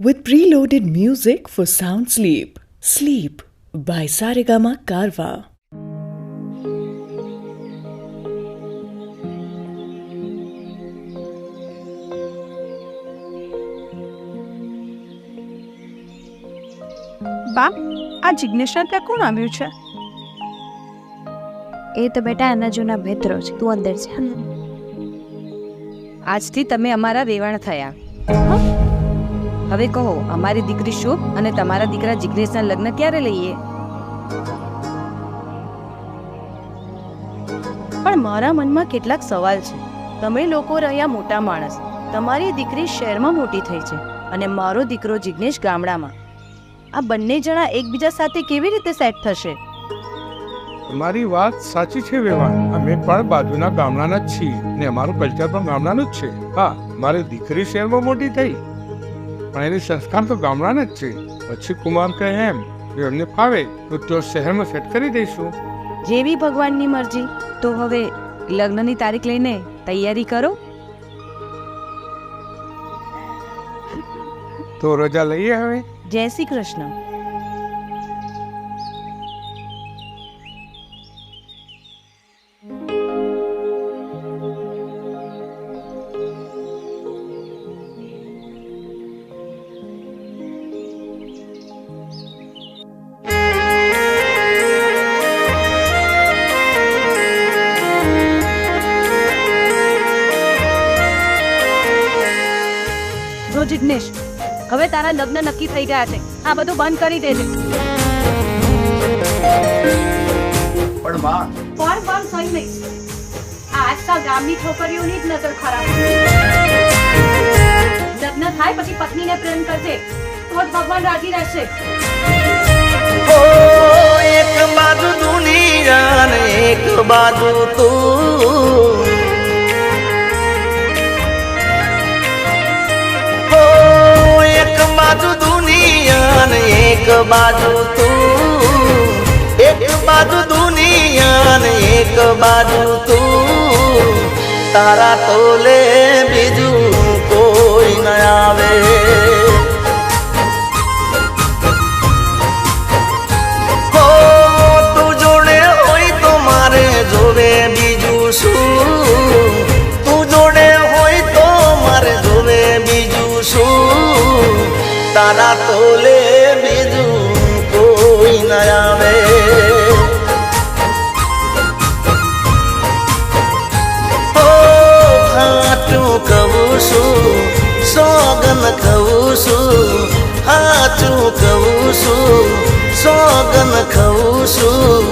with preloaded music for sound sleep. Sleep by Saregama Karwa. બા આ જિજ્ઞેશના ત્યાં કોણ આવ્યું છે એ તો બેટા એના જૂના મિત્રો છે તું અંદર છે આજથી તમે અમારા વેવાણ થયા હવે કહો અમારી દીકરી શુભ અને તમારા દીકરા જિગ્નેશના લગ્ન ક્યારે લઈએ? પણ મારા મનમાં કેટલાક સવાલ છે. તમે લોકો રહ્યા મોટા માણસ. તમારી દીકરી શહેરમાં મોટી થઈ છે અને મારો દીકરો જિગ્નેશ ગામડામાં. આ બંને જણા એકબીજા સાથે કેવી રીતે સેટ થશે? તમારી વાત સાચી છે વેવાણ અમે પણ બાજુના ગામડાના જ છીએ ને અમારું કલ્ચર પણ ગામડાનું જ છે. હા મારી દીકરી શહેરમાં મોટી થઈ. પણ એની સંસ્કાર તો ગામડાના જ છે. પછી કુમાર કહે એમ જો એમને ફાવે તો તો શહેરમાં સેટ કરી દઈશું. જેવી ભગવાનની મરજી તો હવે લગ્નની તારીખ લઈને તૈયારી કરો. તો રજા લઈએ હવે? જય શ્રી કૃષ્ણ. જો જિજ્ઞેશ હવે તારા લગ્ન નક્કી થઈ ગયા છે. આ બધું બંધ કરી દેજે. પણ માં. પણ પણ સહી નહીં. આ આજકાલ ગામની છોકરીઓની જ નજર ખરાબ. લગ્ન થાય પછી પત્નીને પ્રેમ કરજે. તો જ ભગવાન રાજી રહેશે. એક બાજુ દુનિયા ને એક બાજુ તું. બાજુ દુનિયા એક બાજુ તું. એક બાજુ દુનિયા ને એક બાજુ તું. તારા તોલે બીજું કોઈ ન આવે. તારા તોલે બીજું કોઈ ન આવે. ખાટું કહું છું સોગન કહું છું, હાચું કહું છું સોગન કહું છું.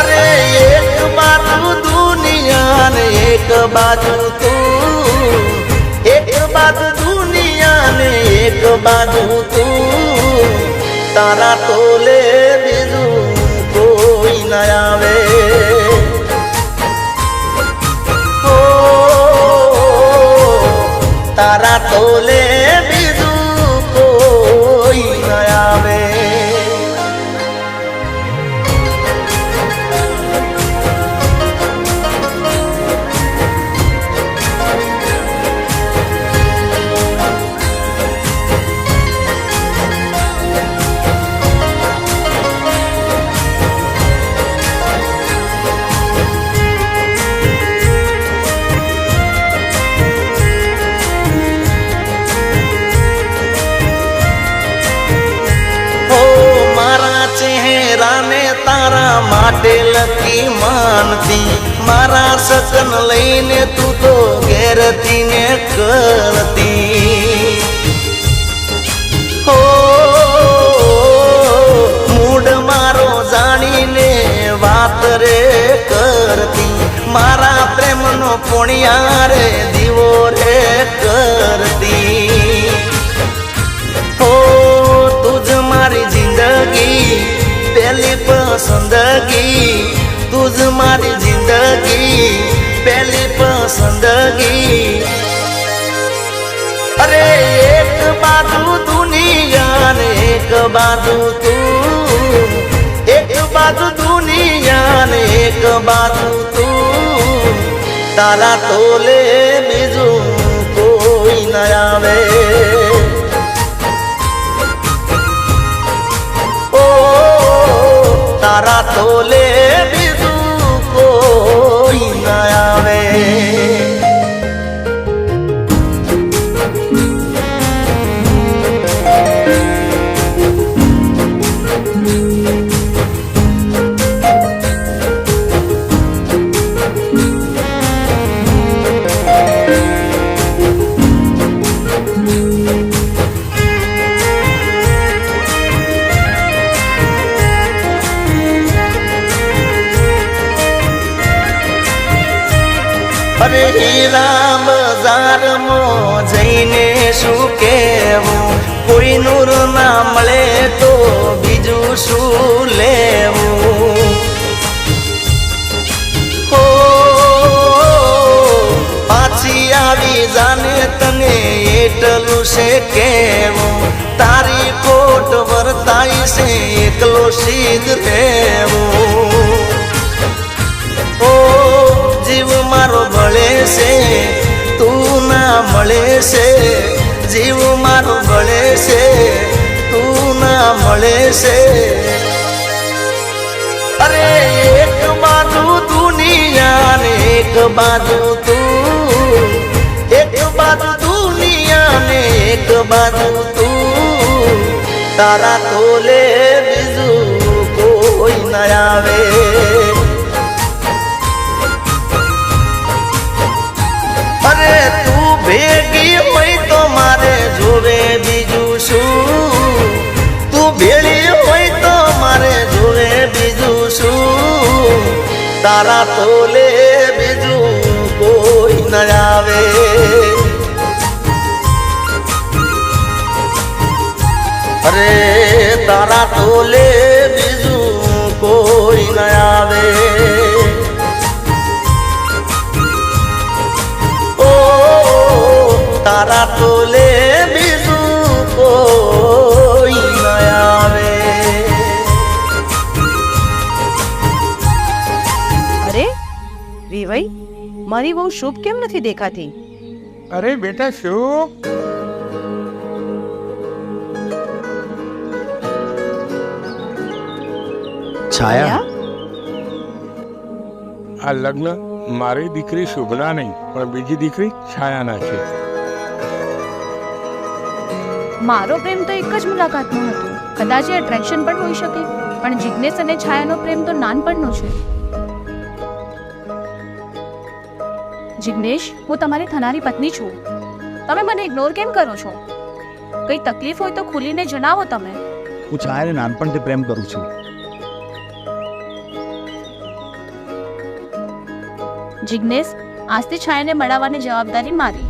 અરે એક બાજુ દુનિયા ને એક બાજુ તું એક બાજુ તું તારા તોલે બીજું કોઈ ન આવે ચહેરાને તારા માટે લકી માનતી. મારા સકન લઈને તું તો ઘેરતી ને કરતી. હો, મૂડ મારો જાણીને વાત રે કરતી. મારા પ્રેમનો પોણિયા રે પસંદગી, તુજ મારી જિંદગી પહેલી પસંદગી. અરે, એક બાજુ દુનિયા ને એક બાજુ તું, એક બાજુ દુનિયા ને એક બાજુ તું. તારા તોલે બીજું કોઈ ન આવે. તારા તોલે કોઈ નૂર ના મળે તો બીજું શું લેવું? હો, પાછી આવી જાને તને એટલું છે કેવું? તારી કોટ વર્તાય છે, એકલો સીધ રહેવું. ઓ જીવ મારો ભળે છે, તું ના મળે છે, જીવ મારો મળે છે અરે એક બાજુ દુનિયા ને એક બાજુ તું એક બાજુ દુનિયા ને એક બાજુ તું તારા તોલે બીજું કોઈ ન આવે તારા તોલે બીજું કોઈ ન આવે. અરે તારા તોલે બીજું કોઈ ન આવે. તારા તોલે મારી બહુ શુભ કેમ નથી દેખાતી? અરે બેટા શું છાયા. આ લગ્ન મારી દીકરી શુભના નહીં પણ બીજી દીકરી છાયાના છે. મારો પ્રેમ તો એક જ મુલાકાતનો હતો. કદાચ એ એટ્રેક્શન પણ હોઈ શકે પણ જિજ્ઞેશ અને છાયાનો પ્રેમ તો નાનપણનો છે. જિજ્ઞેશ હું તમારી થનારી પત્ની છું. તમે મને ઇગ્નોર કેમ કરો છો? કઈ તકલીફ હોય તો ખુલીને જણાવો તમે. હું છાયાને નાનપણથી પ્રેમ કરું છું. જિગ્નેશ આજથી છાયાને મળાવવાની જવાબદારી મારી.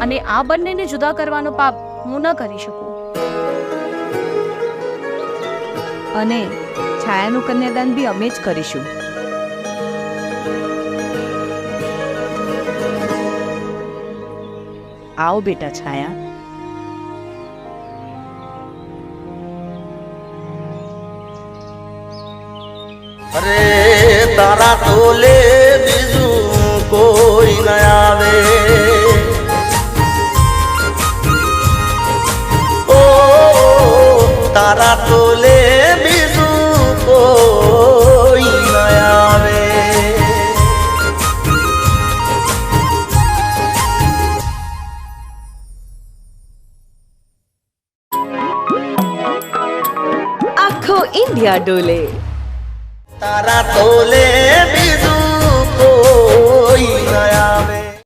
અને આ બંનેને જુદા કરવાનો પાપ હું ન કરી શકું. અને છાયાનું કન્યાદાન બી અમે જ કરીશું. આવો બેટા છાયા. અરે તારા તોલે সন্ধ্যা ডোলে। তারা তোলে বিদু কই? নয়া